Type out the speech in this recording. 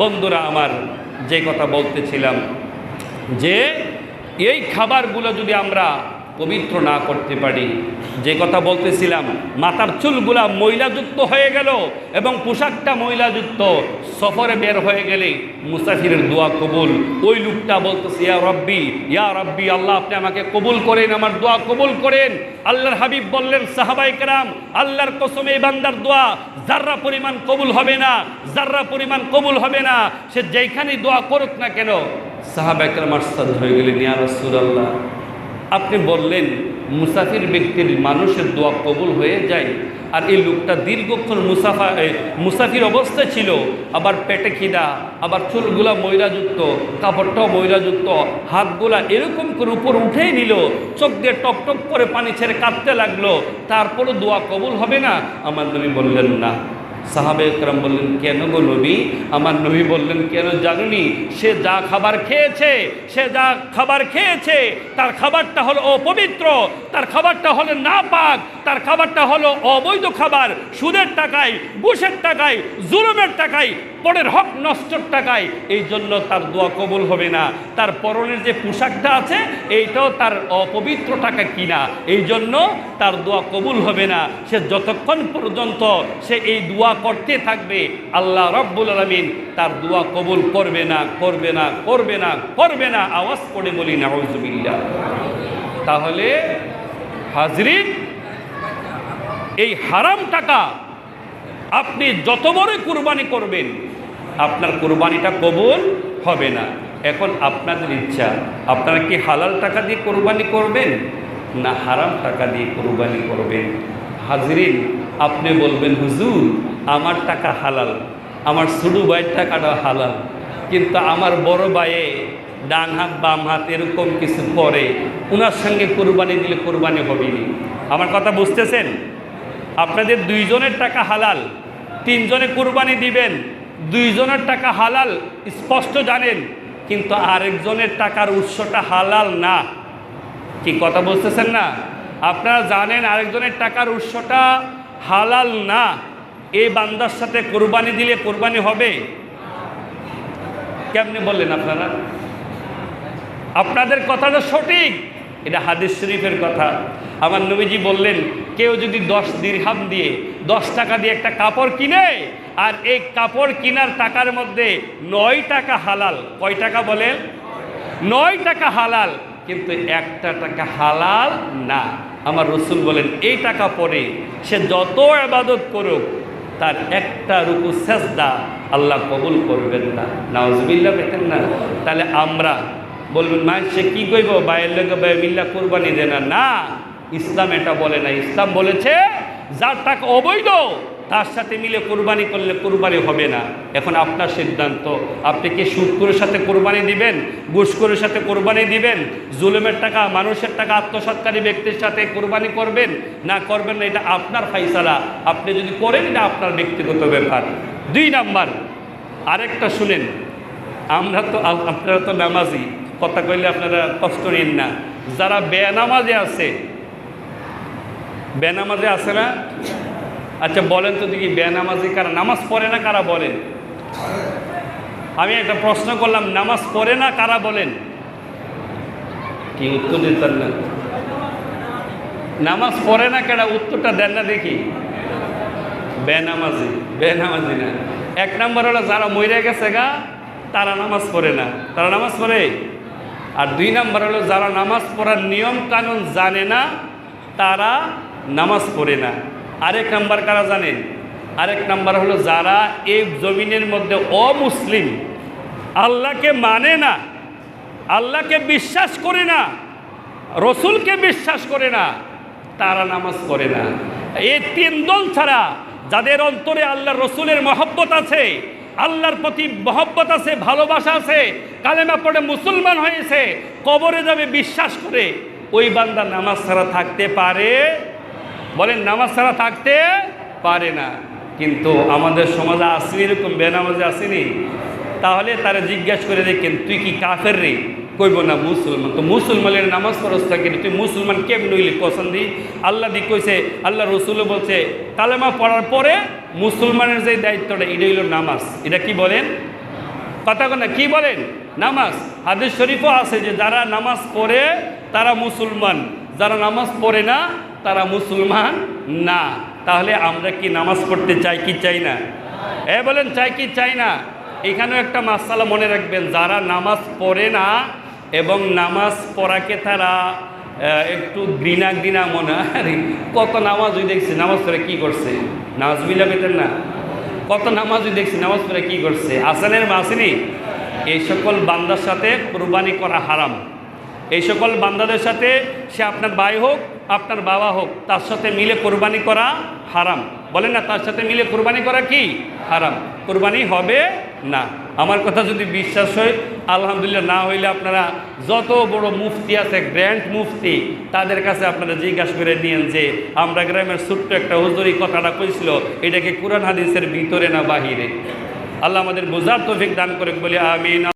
বন্ধুরা আমার যে কথা বলতেছিলাম যে এই খাবারগুলো যদি আমরা পবিত্র না করতে পারি। যে কথা বলতেছিলাম, মাথার চুলগুলা ময়লাযুক্ত হয়ে গেল এবং পোশাকটা ময়লাযুক্ত, সফরে বের হয়ে গেলে মুসাফিরের দোয়া কবুল। ওই লোকটা বলতেছে, ইয়া রব্বি ইয়া রব্বি, আল্লাহ, আপনি আমাকে কবুল করেন, আমার দোয়া কবুল করেন। আল্লাহর হাবিব বললেন সাহাবাই কেরাম, আল্লাহর কসমে এই বান্দার দোয়া যার্রা পরিমাণ কবুল হবে না, যার্রা পরিমাণ কবুল হবে না, সে যেইখানেই দোয়া করুক না কেন? সাহাবাই সাহাবাইকেরাম আশ্বাদ হয়ে গেলেন, ইয়া রাসূলুল্লাহ আপনি বললেন, মুসাফির ব্যক্তির মানুষের দোয়া কবুল হয়ে যায়, আর এই লোকটা দীর্ঘক্ষণ মুসাফা মুসাফির অবস্থায় ছিল, আবার পেটে খিদা, আবার চুলগুলা ময়লাযুক্ত, কাপড়টাও ময়লাযুক্ত, হাতগুলা এরকম করে উপর উঠেই নিল, চোখ দিয়ে টপ টপ করে পানি ছেড়ে কাঁদতে লাগল, তারপরও দোয়া কবুল হবে না? আমার নবী বললেন, না। সাহাবে একরাম বললেন, কেন গো নবী? আমার নবী বললেন, কেন জানুনি? সে যা খাবার খেয়েছে, সে যা খাবার খেয়েছে, তার খাবারটা হলো অপবিত্র, তার খাবারটা হলো না পাক তার খাবারটা হলো অবৈধ খাবার, সুদের টাকায়, বুশের টাকায়, জুলুমের টাকায়, পরের হক নষ্টর টাকায়। এই জন্য তার দোয়া কবুল হবে না। তার পরনের যে পোশাকটা আছে, এইটাও তার অপবিত্র টাকা কিনা। এই জন্য তার দোয়া কবুল হবে না। সে যতক্ষণ পর্যন্ত সে এই দোয়া করতে থাকবে, আল্লাহ রব্বুল আলমিন তার দোয়া কবুল করবে না করবে না করবে না করবে না, আওয়াজ করে বলি না তাহলে হাজরিন, এই হারাম টাকা আপনি যত বড় কুরবানি করবেন, আপনার কুরবানিটা কবুল হবে না। এখন আপনাদের ইচ্ছা, আপনারা কি হালাল টাকা দিয়ে কোরবানি করবেন, না হারাম টাকা দিয়ে কোরবানি করবেন? হাজরিন, আপনি বলবেন, হুজুর আমার টাকা হালাল, আমার ছোটো ভাইয়ের টাকাটা হালাল, কিন্তু আমার বড় ভাইয়ে ডান হাত, বাম হাত এরকম কিছু করে ওনার সঙ্গে কোরবানি দিলে কোরবানি হবেনি আমার কথা বুঝতেছেন? আপনাদের দুইজনের টাকা হালাল, তিনজনে কোরবানি দিবেন, দুইজনের টাকা হালাল, স্পষ্ট জানেন, কিন্তু আরেকজনের টাকার উৎসটা হালাল না। কি কথা বলতেছেন না? আপনারা জানেন আরেকজনের টাকার উৎসটা হালাল না? এই বান্দার সাথে কোরবানি দিলে কোরবানি হবে? কেমনি বললেন আপনারা? আপনাদের কথাটা সঠিক। এটা হাদিস শরীফের কথা। আমার নবীজি বললেন, কেউ যদি দশ দিরহাম দিয়ে, দশ টাকা দিয়ে একটা কাপড় কিনে, আর এই কাপড় কেনার টাকার মধ্যে নয় টাকা হালাল, কয় টাকা বলেন? নয় টাকা হালাল, কিন্তু একটা টাকা হালাল না। আমার রসুল বলেন, এই টাকা পরে সে যত আবাদত করুক তার একটা রুকু সেজদা আল্লাহ কবুল করবেন না। নাওজবিল্লা পেতেন না। তাহলে আমরা বলবেন মা সে কী কইব? বায়ের লোকে বায়বিল্লা কোরবানি দেয় না। না, ইসলাম এটা বলে না। ইসলাম বলেছে, যার টাকা অবৈধ তার সাথে মিলে কোরবানি করলে কোরবানি হবে না। এখন আপনার সিদ্ধান্ত। আপনি কি সুদকুরের সাথে কোরবানি দিবেন? ঘুষখোরের সাথে কোরবানি দিবেন? জুলুমের টাকা, মানুষের টাকা, আত্মসৎকারী ব্যক্তির সাথে কোরবানি করবেন? না করবেন না, এটা আপনার ফাইসালা। আপনি যদি করেন, এটা আপনার ব্যক্তিগত ব্যাপার। দুই নাম্বার, আরেকটা শুনেন। আমরা তো আপনারা তো নামাজি। কথা কইলে আপনারা কষ্ট নিন না। যারা বেনামাজে আছে বেনামাজে আছে না? আচ্ছা বলেন তো দেখি বেনামাজি কারা? নামাজ পড়ে না কারা বলেন? আমি একটা প্রশ্ন করলাম নামাজ পড়ে না কারা বলেন? কি উত্তর দিতেন না? নামাজ পড়ে না কেডা? উত্তরটা দেন না দেখি। বেনামাজি বেনামাজি না। এক নম্বর হলো যারা মরে গেছে গা তারা নামাজ পড়ে না। তারা নামাজ পড়ে? আর দুই নম্বর হলো যারা নামাজ পড়ার নিয়ম কানুন জানে না তারা নামাজ পড়ে না। আরেক নাম্বার কারা জানেন আরেক নাম্বার হলো যারা এই জমিনের মধ্যে অমুসলিম, আল্লাহকে মানে না, আল্লাহকে বিশ্বাস করে না, রসুলকে বিশ্বাস করে না, তারা নামাজ পড়ে না। এই তিন দল ছাড়া যাদের অন্তরে আল্লাহ রসুলের মহব্বত আছে, আল্লাহর প্রতি মহব্বত আছে, ভালোবাসা আছে, কালেমা পড়ে মুসলমান হয়েছে, কবরে যাবে বিশ্বাস করে, ওই বান্দা নামাজ ছাড়া থাকতে পারে বলেন, নামাজ ছাড়া থাকতে পারে না। কিন্তু আমাদের সমাজে আসেনি, এরকম বেনামাজে আসেনি। তাহলে তারা জিজ্ঞাসা করে দেখেন, তুই কি কাফের রে? কইব, না, মুসলমান। তো মুসলমানের নামাজ খরচ থাকে তুই মুসলমান কেমন হইলি? পছন্দি আল্লাহ দি কইছে, আল্লাহ রসুলও বলছে, কালেমা পড়ার পরে মুসলমানের যে দায়িত্বটা, এটা হইল নামাজ। এটা কি বলেন? কথা না, কি বলেন? নামাজ। হাদিস শরীফও আছে যে যারা নামাজ পড়ে, তারা মুসলমান। যারা নামাজ পড়ে না তারা মুসলমান? না। তাহলে আমরা কি নামাজ পড়তে চাই কি চাই না? এ বলেন, চাই কি চাই না? এখানেও একটা মাসালা মনে রাখবেন, যারা নামাজ পড়ে না এবং নামাজ পড়াকে তারা একটু ঘৃণা ঘৃণা মনে হয়। কত নামাজই দেখছি, নামাজ পড়ে কি করছে? নামাজ মিলা পেতেন না। কত নামাজ নামাজই দেখছি, নামাজ পড়ে কি করছে? আসানের মাসিনি এই সকল বান্দার সাথে কোরবানি করা হারাম। এই সকল বান্দাদের সাথে সে আপনার ভাই হোক আপনার বাবা হোক, তার সাথে মিলে কোরবানি করা হারাম। বলেন না, তার সাথে মিলে কোরবানি করা কি? হারাম। কোরবানি হবে না। আমার কথা যদি বিশ্বাস হয়, আলহামদুলিল্লাহ, না হইলে আপনারা যত বড় মুফতি আছে, গ্র্যান্ড মুফতি, তাদের কাছে আপনারা জিজ্ঞাসা করে নিয়েন যে, আমরা গ্রামের ছোট্ট একটা হুজুরি কথাটা কইছিল এটাকে কোরআন হাদিসের ভিতরে না বাহিরে? আল্লাহ আমাদের বোঝার তৌফিক দান করে বলি আমিন।